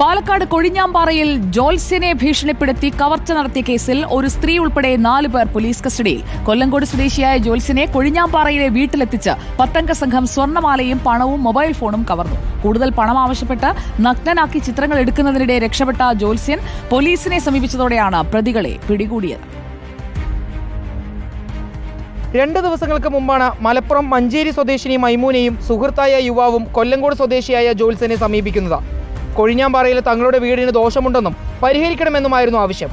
പാലക്കാട് കൊഴിഞ്ഞാമ്പാറയിൽ ജോത്സ്യനെ ഭീഷണിപ്പെടുത്തി കവർച്ച നടത്തിയ കേസിൽ ഒരു സ്ത്രീ ഉൾപ്പെടെ നാല് പേർ പോലീസ് കസ്റ്റഡിയിൽ. കൊല്ലങ്കോട് സ്വദേശിയായ ജോത്സ്യനെ കൊഴിഞ്ഞാമ്പാറയിലെ വീട്ടിലെത്തിച്ച് പത്തംഗ സംഘം സ്വർണമാലയും പണവും മൊബൈൽ ഫോണും കവർന്നു. കൂടുതൽ പണം ആവശ്യപ്പെട്ട് നഗ്നനാക്കി ചിത്രങ്ങൾ എടുക്കുന്നതിനിടെ രക്ഷപ്പെട്ട ജോത്സ്യൻ പോലീസിനെ സമീപിച്ചതോടെയാണ് പ്രതികളെ പിടികൂടിയത്. രണ്ട് ദിവസങ്ങൾക്ക് മുമ്പാണ് മലപ്പുറം മഞ്ചേരി സ്വദേശിനി മൈമൂനയും സുഹൃത്തായ യുവാവും കൊല്ലങ്കോട് സ്വദേശിയായ ജോൽസനെ സമീപിക്കുന്നത്. കൊഴിഞ്ഞാമ്പാറയിൽ തങ്ങളുടെ വീടിന് ദോഷമുണ്ടെന്നും പരിഹരിക്കണമെന്നുമായിരുന്നു ആവശ്യം.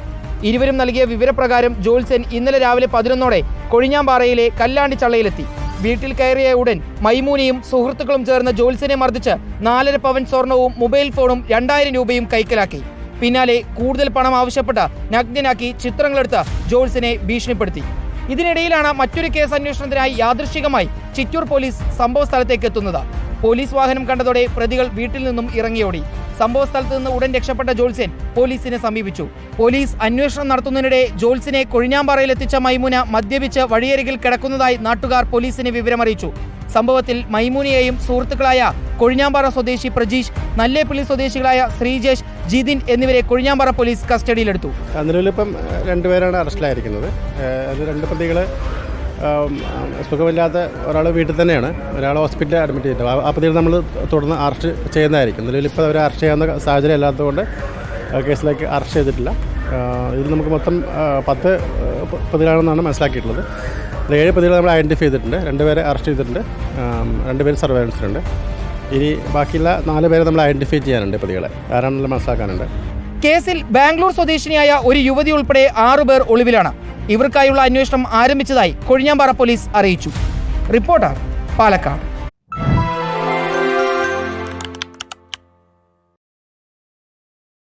ഇരുവരും നൽകിയ വിവരപ്രകാരം ജോൽസൻ ഇന്നലെ രാവിലെ പതിനൊന്നോടെ കൊഴിഞ്ഞാമ്പാറയിലെ കല്ലാണ്ടി ചള്ളയിലെത്തി വീട്ടിൽ കയറിയ ഉടൻ മൈമൂനിയും സുഹൃത്തുക്കളും ചേർന്ന് ജോൽസനെ മർദ്ദിച്ച് നാലര പവൻ സ്വർണവും മൊബൈൽ ഫോണും രണ്ടായിരം രൂപയും കൈക്കലാക്കി. പിന്നാലെ കൂടുതൽ പണം ആവശ്യപ്പെട്ട നഗ്നനാക്കി ചിത്രങ്ങളെടുത്ത് ജോൾസിനെ ഭീഷണിപ്പെടുത്തി. ഇതിനിടയിലാണ് മറ്റൊരു കേസ് അന്വേഷണത്തിനായി യാദൃശികമായി ചിറ്റൂർ പോലീസ് സംഭവ സ്ഥലത്തേക്ക് എത്തുന്നത്. പോലീസ് വാഹനം കണ്ടതോടെ പ്രതികൾ വീട്ടിൽ നിന്നും ഇറങ്ങിയോടി. സംഭവ സ്ഥലത്ത് നിന്ന് ഉടൻ രക്ഷപ്പെട്ട ജോൾസൻ പോലീസിനെ സമീപിച്ചു. പോലീസ് അന്വേഷണം നടത്തുന്നതിനിടെ ജോൾസിനെ കൊഴിഞ്ഞാമ്പാറയിലെത്തിച്ച മൈമുന മദ്യപിച്ച് വഴിയരികിൽ കിടക്കുന്നതായി നാട്ടുകാർ പോലീസിനെ വിവരമറിയിച്ചു. സംഭവത്തിൽ മൈമൂനയെയും സുഹൃത്തുക്കളായ കൊഴിഞ്ഞാമ്പാറ സ്വദേശി പ്രജീഷ് നല്ലേപ്പള്ളി സ്വദേശികളായ ശ്രീജേഷ് ജിതിൻ എന്നിവരെ കൊഴിഞ്ഞാമ്പാറ പോലീസ് കസ്റ്റഡിയിലെടുത്തു. നിലവിലിപ്പം ഇപ്പം രണ്ടുപേരാണ് അറസ്റ്റിലായിരിക്കുന്നത്. രണ്ട് പ്രതികൾ സുഖമില്ലാത്ത ഒരാൾ വീട്ടിൽ തന്നെയാണ്. ഒരാൾ ഹോസ്പിറ്റലിൽ അഡ്മിറ്റ് ചെയ്തിട്ട്. അപ്പോൾ നമ്മൾ തുടർന്ന് അറസ്റ്റ് ചെയ്യുന്നതായിരിക്കും. നിലവിൽ നിലവിലിപ്പോൾ അവർ അറസ്റ്റ് ചെയ്യാവുന്ന സാഹചര്യം അല്ലാത്തതുകൊണ്ട് ആ കേസിലേക്ക് അറസ്റ്റ് ചെയ്തിട്ടില്ല. ഇതിൽ നമുക്ക് മൊത്തം പത്ത് പ്രതികളാണെന്നാണ് മനസ്സിലാക്കിയിട്ടുള്ളത്. ഏഴ് പ്രതികൾ നമ്മൾ ഐഡന്റിഫൈ ചെയ്തിട്ടുണ്ട്. രണ്ടുപേരെ അറസ്റ്റ് ചെയ്തിട്ടുണ്ട്. രണ്ടുപേർ സർവൈലൻസിലുണ്ട് ഇനി ബാക്കിയുള്ള നാല് പേരെ നമ്മൾ ഐഡന്റിഫൈ ചെയ്യാനുണ്ട് പ്രതികളെ ആരാണെന്നുള്ള മനസ്സിലാക്കാനുണ്ട്. കേസിൽ ബാംഗ്ലൂർ സ്വദേശിനിയായ ഒരു യുവതി ഉൾപ്പെടെ ആറുപേർ ഒളിവിലാണ്. ഇവർക്കായുള്ള അന്വേഷണം ആരംഭിച്ചതായി കൊഴിഞ്ഞാമ്പാറ പോലീസ് അറിയിച്ചു. റിപ്പോർട്ടർ പാലക്കാട്.